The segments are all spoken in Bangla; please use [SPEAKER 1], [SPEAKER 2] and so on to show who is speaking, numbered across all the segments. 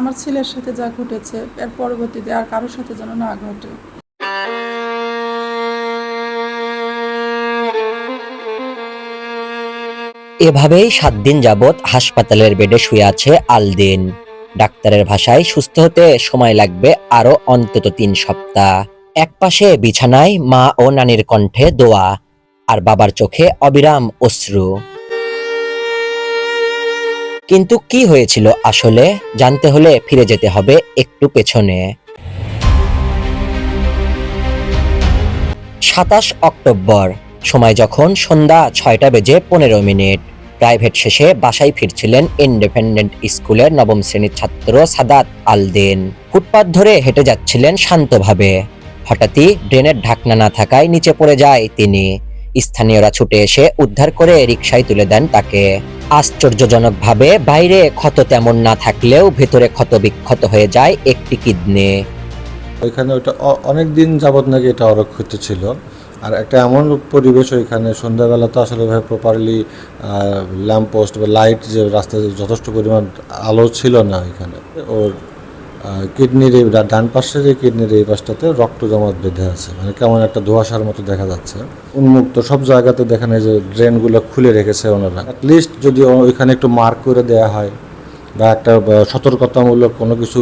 [SPEAKER 1] আমার ছেলের সাথে যা ঘটেছে, এর পরবর্তীতে আর কারোর সাথে যেন না ঘটে।
[SPEAKER 2] এভাবেই সাত দিন যাবৎ হাসপাতালের বেডে শুয়ে আছে আলদিন। ডাক্তারের ভাষায় সুস্থ হতে সময় লাগবে আরও অন্তত তিন সপ্তাহ। একপাশে বিছানায় মা ও নানির কণ্ঠে দোয়া, আর বাবার চোখে অবিরাম অশ্রু। কিন্তু কি হয়েছিল আসলে? জানতে হলে ফিরে যেতে হবে একটু পেছনে। সাতাশ অক্টোবর, সময় যখন সন্ধ্যা ছয়টা বেজে পনেরো মিনিট। প্রাইভেট শেষে বাসায় ফিরছিলেন ইন্ডিপেন্ডেন্ট স্কুলের নবম শ্রেণির ছাত্র সাদাত আলদিন। ফুটপাত ধরে হেঁটে যাচ্ছিলেন শান্তভাবে। হঠাৎই ড্রেনের ঢাকনা না থাকায় নিচে পড়ে যায় তিনি। স্থানীয়রা ছুটে এসে উদ্ধার করে রিকশায় তুলে দেন তাকে। আশ্চর্যজনকভাবে বাইরে ক্ষত তেমন না থাকলেও ভেতরে ক্ষত বিক্ষত হয়ে যায় একটি কিডনি।
[SPEAKER 3] ওইখানে ওটা অনেক দিন যাবৎ নাকি এটা অরক্ষিত ছিল। আর একটা এমন পরিবেশ ওইখানে, সন্ধ্যাবেলা তো আসলে প্রপারলি ল্যাম্প পোস্ট বা লাইট যে রাস্তায় যথেষ্ট পরিমাণ আলো ছিল না ওইখানে। ওর কিডনির এই ডান পাশের এই কিডনির এই পাশটাতে রক্ত জমাট বেঁধে আছে। মানে কেমন একটা ধোঁয়াশার মতো দেখা যাচ্ছে। উন্মুক্ত সব জায়গাতে দেখেন এই যে ড্রেনগুলো খুলে রেখেছে ওনারা। লিস্ট যদি ওইখানে একটু মার্ক করে দেয়া হয় বা একটা সতর্কতামূলক কোনো কিছু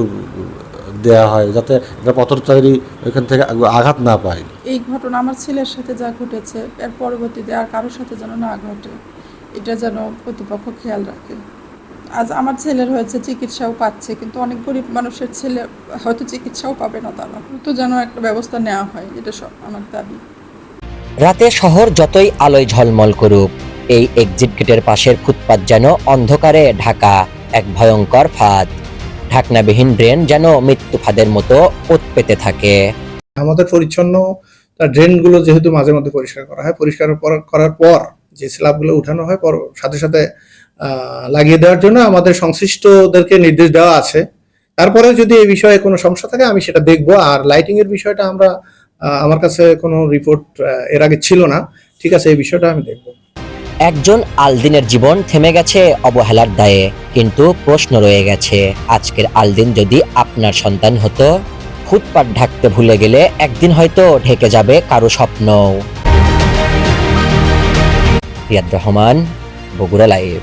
[SPEAKER 3] দেয়া হয় যাতে এটা পথচারী ওইখান থেকে আঘাত না পায়।
[SPEAKER 1] এই ঘটনা আমার ছেলের সাথে যা ঘটেছে, এর পরবর্তীতে আর কারোর সাথে যেন না ঘটে, এটা যেন কর্তৃপক্ষ খেয়াল রাখে। আজ আমার ছেলের হয়েছে চিকিৎসাও পাচ্ছে কিন্তু অনেক গরিব মানুষের ছেলে হয়তো চিকিৎসাও পাবে না তারা। তো যেন একটা ব্যবস্থা নেওয়া হয় এটা সব আমার দাবি।
[SPEAKER 2] রাতে শহর যতই আলোয় ঝলমল করুক এই এক্সিট গেটের পাশের ফুটপাত যেন অন্ধকারে ঢাকা এক ভয়ঙ্কর ফাঁদ। ঢাকনাবিহীন ড্রেন যেন মৃত্যু ফাঁদের মতো ওত পেতে থাকে।
[SPEAKER 4] আমাদের পরিচ্ছন্ন তার ড্রেনগুলো যেহেতু মাঝে মধ্যে পরিষ্কার করা হয় পরিষ্কার করার পর যে স্ল্যাবগুলো উঠানো হয় পর সাথে সাথে লাগিয়ে দেওয়ার জন্য আমাদের সংশ্লিষ্টদেরকে নির্দেশ দেওয়া আছে। তারপরে যদি এই বিষয়ে কোনো সমস্যা থাকে, আমি সেটা দেখব। আর লাইটিং এর বিষয়টা আমরা আমার কাছে কোনো রিপোর্ট এর আগে ছিল না। ঠিক আছে, এই বিষয়টা আমি দেখব।
[SPEAKER 2] একজন আলদিনের জীবন থেমে গেছে অবহেলার দায়ে, কিন্তু প্রশ্ন রয়ে গেছে, আজকের আলদিন যদি আপনার সন্তান হতো, ফুটপাত ঢাকতে ভুলে গেলে একদিন হয়তো ঢেকে যাবে কারও স্বপ্ন রিয়াদ রহমান, বগুড়া লাইভ।